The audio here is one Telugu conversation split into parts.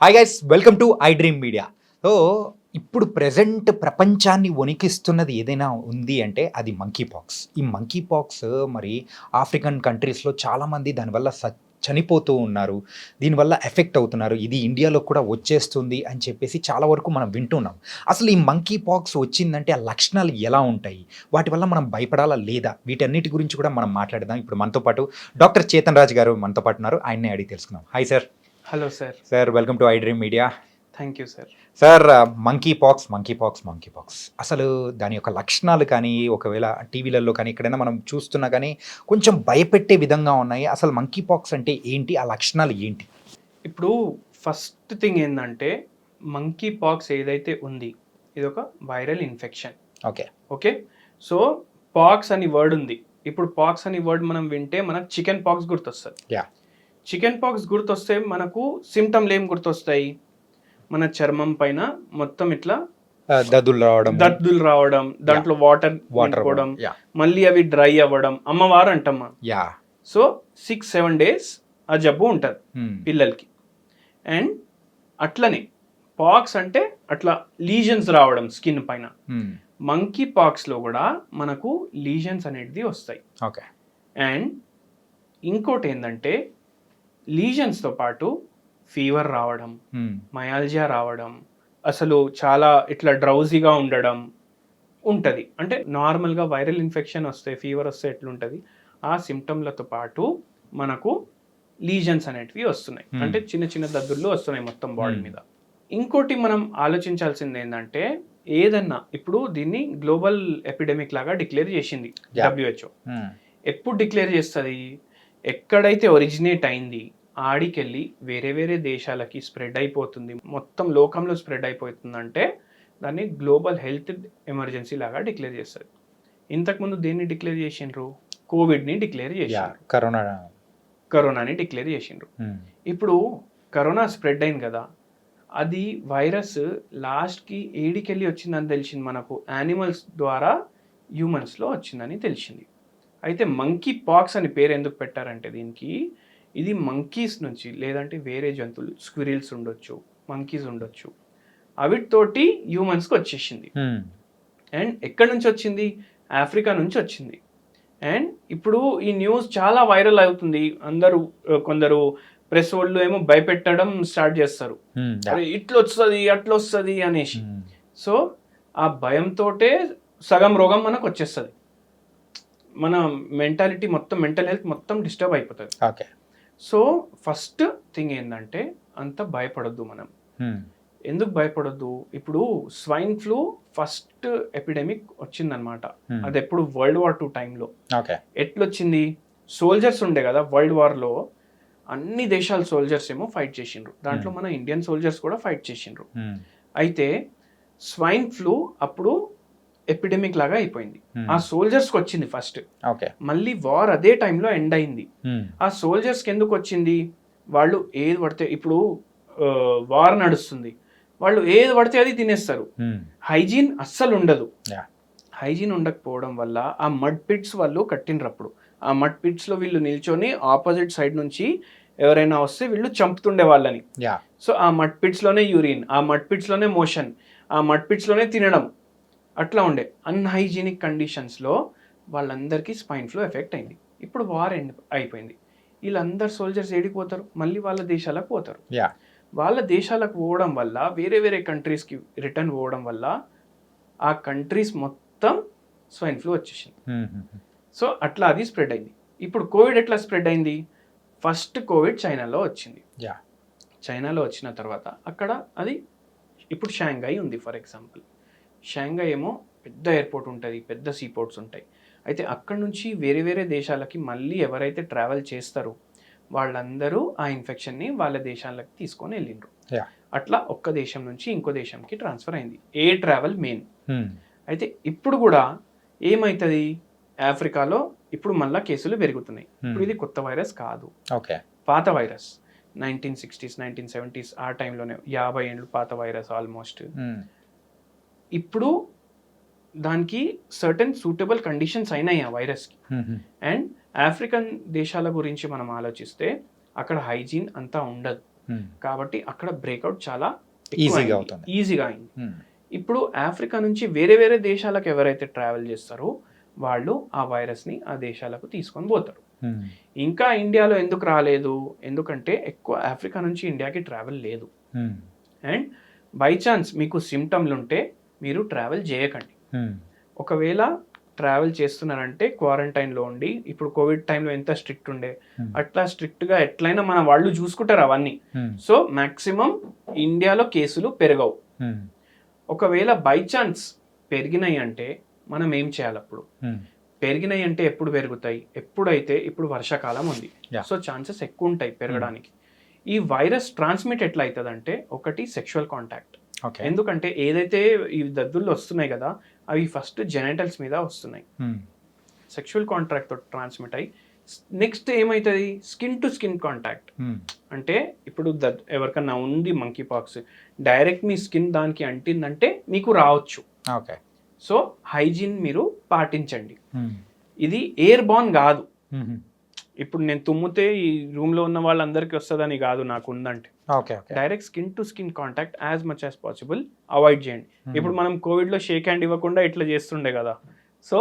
Hi guys welcome to I dream media so ఇప్పుడు ప్రజెంట్ ప్రపంచాన్ని వణికిస్తున్నది ఏదైనా ఉంది అంటే అది మంకీ పాక్స్ ఈ మంకీ పాక్స్ మరి ఆఫ్రికన్ కంట్రీస్లో చాలామంది దానివల్ల స చనిపోతూ ఉన్నారు. దీనివల్ల ఎఫెక్ట్ అవుతున్నారు. ఇది ఇండియాలో కూడా వచ్చేస్తుంది అని చెప్పేసి చాలా వరకు మనం వింటున్నాం. అసలు ఈ మంకీ పాక్స్ వచ్చిందంటే ఆ లక్షణాలు ఎలా ఉంటాయి? వాటి వల్ల మనం భయపడాలా లేదా? వీటన్నిటి గురించి కూడా మనం మాట్లాడదాం. ఇప్పుడు మనతో పాటు డాక్టర్ చేతన్ రాజు గారు మనతో పాటు ఉన్నారు. ఆయన్నే అడిగి తెలుసుకుందాం. Hi sir hello sir sir welcome to I dream media thank you sir sir monkeypox monkeypox monkeypox అసలు దాని యొక్క లక్షణాలు కానీ ఒకవేళ టీవీలలో కానీ ఎక్కడైనా మనం చూస్తున్నా కానీ కొంచెం భయపెట్టే విధంగా ఉన్నాయి. అసలు మంకీ పాక్స్ అంటే ఏంటి? ఆ లక్షణాలు ఏంటి? ఇప్పుడు ఫస్ట్ థింగ్ ఏంటంటే మంకీ పాక్స్ ఏదైతే ఉంది ఇది ఒక viral infection okay okay so pox అని వర్డ్ ఉంది. ఇప్పుడు పాక్స్ అని వర్డ్ మనం వింటే మనకు చికెన్ పాక్స్ గుర్తొస్తుంది. చికెన్ పాక్స్ గుర్తొస్తే మనకు సిమ్టమ్లు ఏం గుర్తొస్తాయి. మన చర్మం పైన మొత్తం ఇట్లా దద్దులు రావడం. దద్దులు రావడం దాంట్లో వాటర్ వాటర్ మళ్ళీ అవి డ్రై అవ్వడం. అమ్మవారు అంటమ్మా yeah. So six seven days ఆ జబ్బు ఉంటుంది పిల్లలకి. అండ్ అట్లనే పాక్స్ అంటే అట్లా లీజన్స్ రావడం స్కిన్ పైన. మంకీ పాక్స్లో కూడా మనకు లీజన్స్ అనేది వస్తాయి. ఓకే. అండ్ ఇంకోటి ఏంటంటే లీజన్స్తో పాటు ఫీవర్ రావడం మయాల్జియా రావడం అసలు చాలా ఇట్లా డ్రౌజీగా ఉండడం ఉంటుంది. అంటే నార్మల్గా వైరల్ ఇన్ఫెక్షన్ వస్తే ఫీవర్ వస్తే ఎట్లుంటుంది? ఆ సిమ్టమ్లతో పాటు మనకు లీజన్స్ అనేటివి వస్తున్నాయి. అంటే చిన్న చిన్న దద్దుర్లు వస్తున్నాయి మొత్తం బాడీ. మీద. ఇంకోటి మనం ఆలోచించాల్సింది ఏంటంటే ఏదన్నా ఇప్పుడు దీన్ని గ్లోబల్ ఎపిడమిక్ లాగా డిక్లేర్ చేసింది. డబ్ల్యూహెచ్ఓ ఎప్పుడు డిక్లేర్ చేస్తుంది? ఎక్కడైతే ఒరిజినేట్ అయింది? ఆడికెళ్ళి వేరే వేరే దేశాలకి స్ప్రెడ్ అయిపోతుంది. మొత్తం లోకంలో స్ప్రెడ్ అయిపోతుందంటే దాన్ని గ్లోబల్ హెల్త్ ఎమర్జెన్సీ లాగా డిక్లేర్ చేస్తుంది ఇంతకుముందు దేన్ని డిక్లేర్ చేసిండ్రు? కోవిడ్ని డిక్లేర్ చేసిండ్రు. కరోనా. కరోనాని డిక్లేర్ చేసిండ్రు. ఇప్పుడు కరోనా స్ప్రెడ్ అయింది కదా అది వైరస్ లాస్ట్కి ఏడికెళ్ళి వచ్చిందని తెలిసింది మనకు. యానిమల్స్ ద్వారా హ్యూమన్స్లో వచ్చిందని తెలిసింది. అయితే మంకీ పాక్స్ అని పేరు ఎందుకు పెట్టారంటే దీనికి ఇది మంకీస్ నుంచి లేదంటే వేరే జంతువులు స్క్విరిల్స్ ఉండొచ్చు మంకీస్ ఉండొచ్చు. అవిటితోటి హ్యూమన్స్కి వచ్చేసింది. అండ్ ఎక్కడి నుంచి వచ్చింది? ఆఫ్రికా నుంచి వచ్చింది. అండ్ ఇప్పుడు ఈ న్యూస్ చాలా వైరల్ అవుతుంది. అందరూ కొందరు ప్రెస్ వాళ్ళు ఏమో భయపెట్టడం స్టార్ట్ చేస్తారు. అరే ఇట్లా వస్తుంది అట్లా వస్తుంది అనేసి. సో ఆ భయంతోటే సగం రోగం మనకు వచ్చేస్తుంది. మన మెంటాలిటీ మొత్తం మెంటల్ హెల్త్ మొత్తం డిస్టర్బ్ అయిపోతుంది. ఓకే సో ఫస్ట్ థింగ్ ఏంటంటే అంత భయపడొద్దు మనం. ఎందుకు భయపడొద్దు? ఇప్పుడు స్వైన్ ఫ్లూ ఫస్ట్ ఎపిడెమిక్ వచ్చిందనమాట. అది ఎప్పుడు వరల్డ్ వార్ టూ టైంలో. ఎట్లొచ్చింది? సోల్జర్స్ ఉండే కదా వరల్డ్ వార్లో అన్ని దేశాల సోల్జర్స్ ఏమో ఫైట్ చేసిండ్రు. దాంట్లో. మన ఇండియన్ సోల్జర్స్ కూడా ఫైట్ చేసిండ్రు. అయితే స్వైన్ ఫ్లూ అప్పుడు ఎపిడెమిక్ లాగా అయిపోయింది. ఆ సోల్జర్స్కి వచ్చింది ఫస్ట్ ఓకే మళ్ళీ వార్ అదే టైంలో ఎండ్ అయింది. ఆ సోల్జర్స్కి ఎందుకు వచ్చింది వాళ్ళు ఏది పడితే ఇప్పుడు వార్ నడుస్తుంది. వాళ్ళు ఏది పడితే అది తినేస్తారు. హైజీన్ అస్సలు ఉండదు. హైజీన్ ఉండకపోవడం వల్ల ఆ మడ్ పిట్స్ వాళ్ళు కట్టినరు అప్పుడు. ఆ మడ్ పిట్స్లో వీళ్ళు నిల్చొని ఆపోజిట్ సైడ్ నుంచి ఎవరైనా వస్తే వీళ్ళు చంపుతుండే వాళ్ళని. సో ఆ మడ్ పిట్స్లోనే యూరిన్ ఆ మడ్ పిట్స్లోనే మోషన్ ఆ మడ్ పిట్స్లోనే తినడం. అట్లా ఉండే. అన్హైజీనిక్ కండిషన్స్లో వాళ్ళందరికీ స్పైన్ ఫ్లో ఎఫెక్ట్ అయింది. ఇప్పుడు వార్ ఎండ్ అయిపోయింది. వీళ్ళందరు సోల్జర్స్ ఏడిపోతారు మళ్ళీ వాళ్ళ దేశాలకు పోతారు. యా వాళ్ళ దేశాలకు పోవడం వల్ల వేరే వేరే కంట్రీస్కి రిటర్న్ పోవడం వల్ల ఆ కంట్రీస్ మొత్తం స్వైన్ ఫ్లూ వచ్చేసింది. సో అట్లా అది స్ప్రెడ్ అయింది. ఇప్పుడు కోవిడ్ ఎట్లా స్ప్రెడ్ అయింది? ఫస్ట్ కోవిడ్ చైనాలో వచ్చింది. యా చైనాలో వచ్చిన తర్వాత అక్కడ అది ఇప్పుడు షాంఘై ఉంది ఫర్ ఎగ్జాంపుల్ షాంఘై ఏమో పెద్ద ఎయిర్పోర్ట్ ఉంటుంది పెద్ద సీపోర్ట్స్ ఉంటాయి. అయితే అక్కడ నుంచి వేరే వేరే దేశాలకి మళ్ళీ ఎవరైతే ట్రావెల్ చేస్తారో వాళ్ళందరూ ఆ ఇన్ఫెక్షన్ని వాళ్ళ దేశాలకు తీసుకొని వెళ్ళిండ్రు. అట్లా ఒక్క దేశం నుంచి ఇంకో దేశంకి ట్రాన్స్ఫర్ అయింది. A travel main. అయితే ఇప్పుడు కూడా ఏమవుతుంది ఆఫ్రికాలో ఇప్పుడు మళ్ళా కేసులు పెరుగుతున్నాయి. ఇప్పుడు ఇది కొత్త వైరస్ కాదు. ఓకే. పాత virus. Nineteen sixties nineteen seventies ఆ టైంలోనే యాభై ఏళ్ళు పాత వైరస్ ఆల్మోస్ట్. ఇప్పుడు దానికి సర్టన్ సూటబుల్ కండిషన్స్ అయినాయి ఆ వైరస్కి అండ్ ఆఫ్రికన్ దేశాల గురించి మనం ఆలోచిస్తే అక్కడ హైజీన్ అంతా ఉండదు. కాబట్టి అక్కడ బ్రేక్అవుట్ చాలా Easy-గా అవుతుంది. ఈజీగా అయింది. ఇప్పుడు ఆఫ్రికా నుంచి వేరే వేరే దేశాలకు ఎవరైతే ట్రావెల్ చేస్తారో వాళ్ళు ఆ వైరస్ని ఆ దేశాలకు తీసుకొని పోతారు. ఇంకా ఇండియాలో ఎందుకు రాలేదు ఎందుకంటే ఎక్కువ ఆఫ్రికా నుంచి ఇండియాకి ట్రావెల్ లేదు. అండ్ బై ఛాన్స్ మీకు సిమ్టమ్లు ఉంటే మీరు ట్రావెల్ చేయకండి. ఒకవేళ ట్రావెల్ చేస్తున్నారంటే క్వారంటైన్లో ఉండి ఇప్పుడు కోవిడ్ టైంలో ఎంత స్ట్రిక్ట్ ఉండే. అట్లా స్ట్రిక్ట్గా ఎట్లయినా మన వాళ్ళు చూసుకుంటారు అవన్నీ. సో మ్యాక్సిమం ఇండియాలో కేసులు పెరగవు. ఒకవేళ బై ఛాన్స్ పెరిగినాయి అంటే మనం ఏం చేయాలి అప్పుడు. పెరిగినాయి అంటే ఎప్పుడు పెరుగుతాయి ఎప్పుడైతే ఇప్పుడు వర్షాకాలం ఉంది. సో ఛాన్సెస్ ఎక్కువ ఉంటాయి పెరగడానికి ఈ వైరస్ ట్రాన్స్మిట్ ఎట్లా అవుతుంది అంటే ఒకటి సెక్షువల్ కాంటాక్ట్. ఎందుకంటే ఏదైతే ఈ దద్దుల్లో వస్తున్నాయి కదా అవి ఫస్ట్ జెనైటల్స్ మీద వస్తున్నాయి Hmm. సెక్షువల్ కాంటాక్ట్ తోటి ట్రాన్స్మిట్ అయ్యి నెక్స్ట్ ఏమవుతుంది skin to skin contact Hmm. అంటే ఇప్పుడు ద ఎవరికన్నా ఉంది మంకీ పాక్స్ డైరెక్ట్ మీ స్కిన్ దానికి అంటిందంటే మీకు రావచ్చు Okay. సో హైజీన్ మీరు పాటించండి Hmm. ఇది ఎయిర్ బాన్ కాదు Hmm. ఇప్పుడు నేను తుమ్మితే ఈ రూమ్లో ఉన్న వాళ్ళందరికీ వస్తుందని కాదు నాకు ఉందంటే. Direct skin to skin contact as much as possible avoid చేయండి Hmm. ఇప్పుడు మనం కోవిడ్లో షేక్ హ్యాండ్ ఇవ్వకుండా ఇట్లా చేస్తుండే కదా సో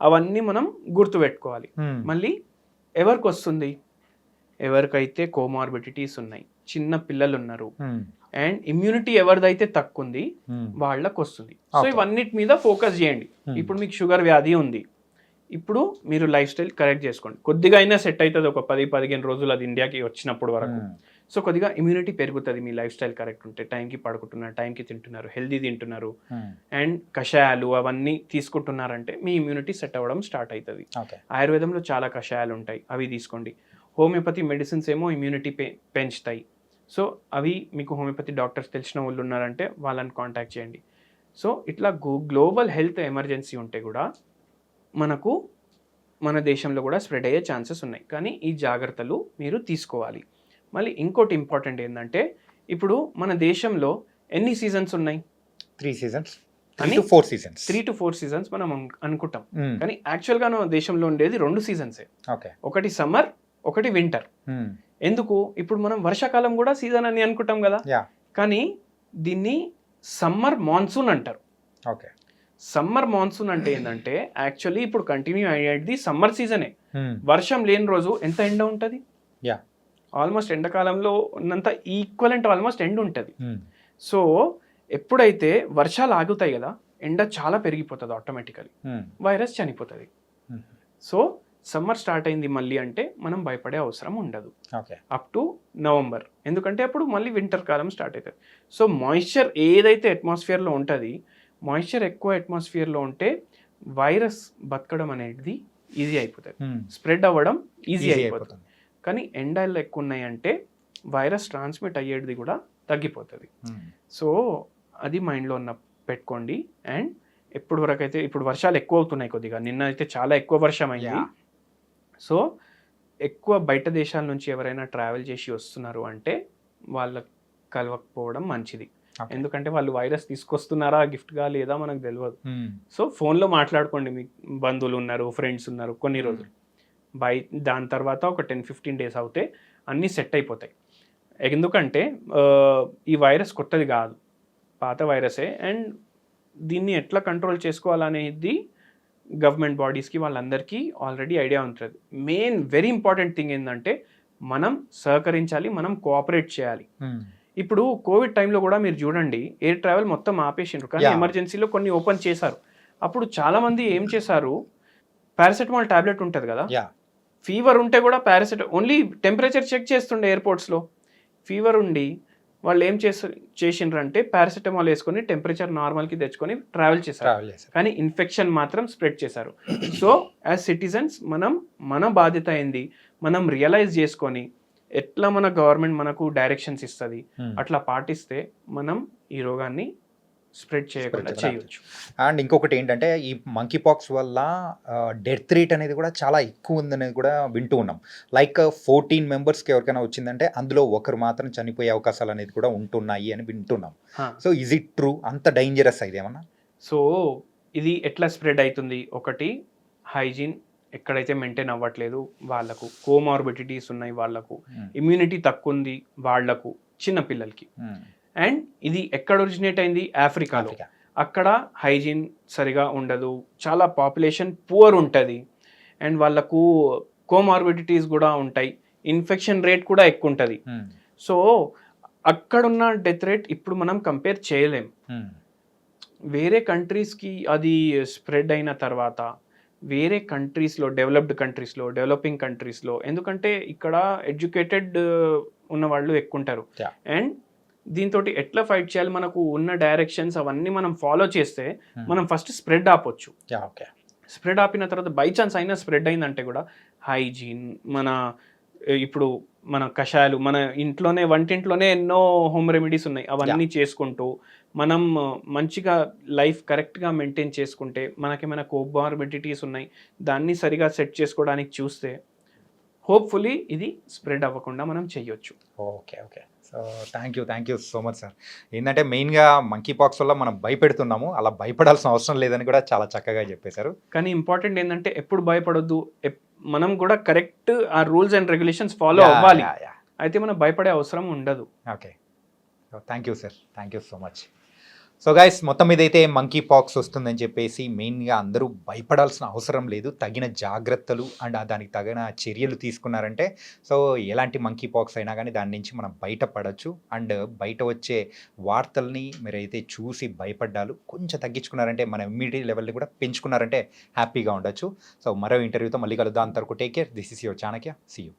అవన్నీ మనం గుర్తుపెట్టుకోవాలి Hmm. మళ్ళీ ఎవరికి వస్తుంది ఎవరికైతే కోమార్బిడిటీస్ ఉన్నాయి చిన్న పిల్లలు ఉన్నారు Hmm. అండ్ ఇమ్యూనిటీ ఎవరిదైతే తక్కువ ఉంది Hmm. వాళ్ళకు వస్తుంది సో. ఇవన్నిటి మీద ఫోకస్ చేయండి Hmm. ఇప్పుడు మీకు షుగర్ వ్యాధి ఉంది ఇప్పుడు మీరు లైఫ్ స్టైల్ కరెక్ట్ చేసుకోండి. కొద్దిగా అయినా సెట్ అవుతుంది. ఒక పది పదిహేను రోజులు అది ఇండియాకి వచ్చినప్పుడు వరకు. Hmm. సో కొద్దిగా ఇమ్యూనిటీ పెరుగుతుంది మీ లైఫ్ స్టైల్ కరెక్ట్ ఉంటే. టైంకి పడుకుంటున్నారు టైంకి తింటున్నారు హెల్దీ తింటున్నారు. Hmm. అండ్ కషాయాలు అవన్నీ తీసుకుంటున్నారంటే మీ ఇమ్యూనిటీ సెట్ అవ్వడం స్టార్ట్ అవుతుంది. ఆయుర్వేదంలో చాలా కషాయాలు ఉంటాయి. అవి తీసుకోండి. హోమియోపతి మెడిసిన్స్ ఏమో ఇమ్యూనిటీ పె పెంచుతాయి. సో అవి మీకు హోమియోపతి డాక్టర్స్ తెలిసిన వాళ్ళు ఉన్నారంటే వాళ్ళని కాంటాక్ట్ చేయండి. సో ఇట్లా గ్లోబల్ హెల్త్ ఎమర్జెన్సీ ఉంటే కూడా మనకు మన దేశంలో కూడా స్ప్రెడ్ అయ్యే ఛాన్సెస్ ఉన్నాయి కానీ ఈ జాగ్రత్తలు మీరు తీసుకోవాలి మళ్ళీ ఇంకోటి ఇంపార్టెంట్ ఏంటంటే ఇప్పుడు మన దేశంలో ఎన్ని సీజన్స్ ఉన్నాయి. Three అని- to four seasons. Three to four seasons మనం అను- అనుకుంటాం Hmm. కానీ యాక్చువల్గా మన దేశంలో ఉండేది రెండు సీజన్సే. ఒకటి సమ్మర్ ఒకటి వింటర్ Hmm. ఎందుకు ఇప్పుడు మనం వర్షాకాలం కూడా సీజన్ అని అనుకుంటాం కదా. కానీ దీన్ని సమ్మర్ మాన్సూన్ అంటారు Okay. సమ్మర్ మాన్సూన్ అంటే ఏంటంటే యాక్చువల్లీ ఇప్పుడు కంటిన్యూ అయ్యేది సమ్మర్ సీజనే Hmm. వర్షం లేని రోజు ఎంత ఎండ ఉంటుంది Yeah. ఆల్మోస్ట్ ఎండాకాలంలో ఉన్నంత ఈక్వలెంట్ ఆల్మోస్ట్ ఎండ్ ఉంటుంది. సో ఎప్పుడైతే వర్షాలు ఆగుతాయి కదా ఎండ చాలా పెరిగిపోతుంది ఆటోమేటికలీ. వైరస్ చనిపోతుంది. సో సమ్మర్ స్టార్ట్ అయింది మళ్ళీ అంటే మనం భయపడే అవసరం ఉండదు. అప్ టు నవంబర్ ఎందుకంటే అప్పుడు మళ్ళీ వింటర్ కాలం స్టార్ట్ అవుతుంది సో మాయిశ్చర్ ఏదైతే అట్మాస్ఫియర్లో ఉంటుంది మాయిశ్చర్ ఎక్కువ అట్మాస్ఫియర్లో ఉంటే వైరస్ బతకడం అనేది ఈజీ అయిపోతుంది Hmm. స్ప్రెడ్ అవ్వడం ఈజీ అయిపోతుంది. కానీ ఎండలు ఎక్కువ ఉన్నాయంటే వైరస్ ట్రాన్స్మిట్ అయ్యేది కూడా తగ్గిపోతుంది Hmm. సో అది మైండ్లో ఉన్న పెట్టుకోండి అండ్ ఎప్పుడు వరకు అయితే ఇప్పుడు వర్షాలు ఎక్కువ అవుతున్నాయి కొద్దిగా నిన్న అయితే చాలా ఎక్కువ వర్షం అయింది Yeah. సో ఎక్కువ బయట దేశాల నుంచి ఎవరైనా ట్రావెల్ చేసి వస్తున్నారు అంటే వాళ్ళకి కలవకపోవడం మంచిది. ఎందుకంటే వాళ్ళు వైరస్ తీసుకొస్తున్నారా గిఫ్ట్గా లేదా మనకు తెలియదు Hmm. సో ఫోన్లో మాట్లాడుకోండి మీ బంధువులు ఉన్నారు ఫ్రెండ్స్ ఉన్నారు కొన్ని రోజులు. బై దాని తర్వాత ఒక టెన్ ఫిఫ్టీన్ డేస్ అవుతే అన్నీ సెట్ అయిపోతాయి. ఎందుకంటే ఈ వైరస్ కొత్తది కాదు. పాత వైరసే అండ్ దీన్ని ఎట్లా కంట్రోల్ చేసుకోవాలనేది గవర్నమెంట్ బాడీస్కి వాళ్ళందరికీ ఆల్రెడీ ఐడియా ఉంటుంది. మెయిన్ వెరీ ఇంపార్టెంట్ థింగ్ ఏంటంటే మనం సహకరించాలి మనం కోఆపరేట్ చేయాలి. Hmm. ఇప్పుడు కోవిడ్ టైంలో కూడా మీరు చూడండి ఎయిర్ ట్రావెల్ మొత్తం ఆపేసిండ్రు. కానీ. ఎమర్జెన్సీలో కొన్ని ఓపెన్ చేశారు. అప్పుడు చాలా మంది ఏం చేశారు పారాసెటమాల్ టాబ్లెట్ ఉంటుంది కదా. ఫీవర్ ఉంటే కూడా పారాసెట ఓన్లీ టెంపరేచర్ చెక్ చేస్తుండే ఎయిర్పోర్ట్స్లో. ఫీవర్ ఉండి వాళ్ళు ఏం చేసి చేసిండ్రంటే పారాసెటమాల్ వేసుకొని టెంపరేచర్ నార్మల్కి తెచ్చుకొని ట్రావెల్ చేశారు. కానీ ఇన్ఫెక్షన్ మాత్రం స్ప్రెడ్ చేశారు. సో యాజ్ సిటిజన్స్ మనం మన బాధ్యత ఏంది? మనం రియలైజ్ చేసుకొని ఎట్లా మన గవర్నమెంట్ మనకు డైరెక్షన్స్ ఇస్తుంది Hmm. అట్లా పాటిస్తే మనం ఈ రోగాన్ని స్ప్రెడ్ చేయకుండా చేయొచ్చు. అండ్ ఇంకొకటి ఏంటంటే ఈ మంకీ పాక్స్ వల్ల డెత్ రేట్ అనేది కూడా చాలా ఎక్కువ ఉందనేది కూడా వింటూ ఉన్నాం. లైక్ ఫోర్టీన్ మెంబర్స్కి ఎవరికైనా వచ్చిందంటే అందులో ఒకరు మాత్రం చనిపోయే అవకాశాలు అనేది కూడా ఉంటున్నాయి అని వింటున్నాం. సో ఇజ్ ఇట్ ట్రూ అంత డేంజరస్ అయితే ఏమన్నా? సో ఇది ఎట్లా స్ప్రెడ్ అవుతుంది? ఒకటి హైజీన్ ఎక్కడైతే మెయింటైన్ అవ్వట్లేదు వాళ్ళకు కోమార్బిడిటీస్ ఉన్నాయి వాళ్ళకు ఇమ్యూనిటీ తక్కువ ఉంది వాళ్ళకు చిన్న పిల్లలకి. అండ్ ఇది ఎక్కడ ఒరిజినేట్ అయింది? ఆఫ్రికాలో ఆఫ్రికా. అక్కడ హైజీన్ సరిగా ఉండదు. చాలా పాపులేషన్ పువర్ ఉంటుంది. అండ్ వాళ్ళకు కోమార్బిడిటీస్ కూడా ఉంటాయి. ఇన్ఫెక్షన్ రేట్ కూడా ఎక్కువ ఉంటుంది సో అక్కడున్న డెత్ రేట్ ఇప్పుడు మనం కంపేర్ చేయలేం. వేరే కంట్రీస్కి అది స్ప్రెడ్ అయిన తర్వాత వేరే కంట్రీస్లో డెవలప్డ్ కంట్రీస్లో డెవలపింగ్ కంట్రీస్లో ఎందుకంటే ఇక్కడ ఎడ్యుకేటెడ్ ఉన్న వాళ్ళు ఎక్కువ ఉంటారు. అండ్ దీంతో ఎట్లా ఫైట్ చేయాలి మనకు ఉన్న డైరెక్షన్స్ అవన్నీ మనం ఫాలో చేస్తే ఉమ్. మనం ఫస్ట్ స్ప్రెడ్ ఆపొచ్చు ఓకే స్ప్రెడ్ ఆపిన తర్వాత బై ఛాన్స్ అయినా స్ప్రెడ్ అయిందంటే కూడా హైజీన్ మన ఇప్పుడు మన కషాయాలు మన ఇంట్లోనే వంటింట్లోనే ఎన్నో హోమ్ రెమెడీస్ ఉన్నాయి. అవన్నీ చేసుకుంటూ మనం మంచిగా లైఫ్ కరెక్ట్గా మెయింటైన్ చేసుకుంటే మనకేమైనా కోబార్బిడిటీస్ ఉన్నాయి దాన్ని సరిగా సెట్ చేసుకోవడానికి చూస్తే హోప్ఫుల్లీ ఇది స్ప్రెడ్ అవ్వకుండా మనం చెయ్యొచ్చు okay okay. So thank you thank you so much sir ఏంటంటే మెయిన్గా మంకీ పాక్స్ వల్ల మనం భయపెడుతున్నాము. అలా భయపడాల్సిన అవసరం లేదని కూడా చాలా చక్కగా చెప్పేశారు. కానీ ఇంపార్టెంట్ ఏంటంటే ఎప్పుడు భయపడొద్దు మనం కూడా కరెక్ట్ ఆ రూల్స్ అండ్ రెగ్యులేషన్స్ ఫాలో అవ్వాలి. అయితే మనం భయపడే అవసరం ఉండదు. Okay. Thank you sir. Thank you so much. So guys మొత్తం మీద అయితే మంకీ పాక్స్ వస్తుందని చెప్పేసి మెయిన్గా అందరూ భయపడాల్సిన అవసరం లేదు. తగిన జాగ్రత్తలు అండ్ దానికి తగిన చర్యలు తీసుకున్నారంటే సో ఎలాంటి మంకీ పాక్స్ అయినా కానీ దాని నుంచి మనం బయటపడచ్చు. అండ్ బయట వచ్చే వార్తల్ని మీరైతే చూసి భయపడ్డాలు కొంచెం తగ్గించుకున్నారంటే మన ఇమ్యూనిటీ లెవెల్ని కూడా పెంచుకున్నారంటే హ్యాపీగా ఉండొచ్చు. సో మరో ఇంటర్వ్యూతో మళ్ళీ కలుద్దాం. అంతవరకు take care this is your Chanakya see you